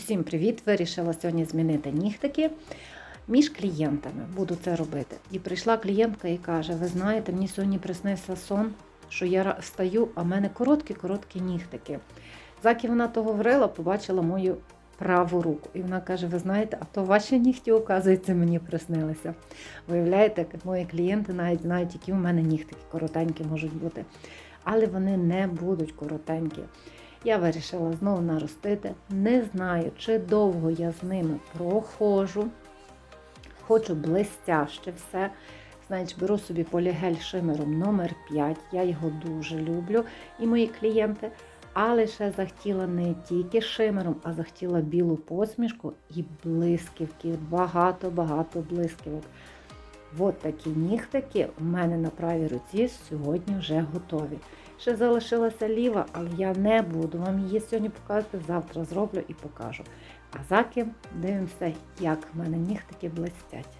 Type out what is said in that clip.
Всім привіт! Вирішила сьогодні змінити нігтики між клієнтами. Буду це робити. І прийшла клієнтка і каже: Ви знаєте, мені сьогодні приснився сон, що я встаю, а в мене короткі-короткі нігтики. Заки вона то говорила, побачила мою праву руку. І вона каже: Ви знаєте, а то ваші нігті, оказується, мені приснилися. Виявляєте, мої клієнти навіть знають, які у мене нігтики коротенькі можуть бути. Але вони не будуть коротенькі. Я вирішила знову наростити. Не знаю, чи довго я з ними проходжу. Хочу блистяще все. Значить, беру собі полігель шимером номер 5 Я його дуже люблю. І мої клієнти. Але ще захотіла не тільки шимером, а захотіла білу посмішку і блисківки. Багато-багато блисківок. От такі нігтики у мене на правій руці сьогодні вже готові. Ще залишилася ліва, але я не буду вам її сьогодні показувати. Завтра зроблю і покажу. А заки дивимося, як в мене нігтики блистять.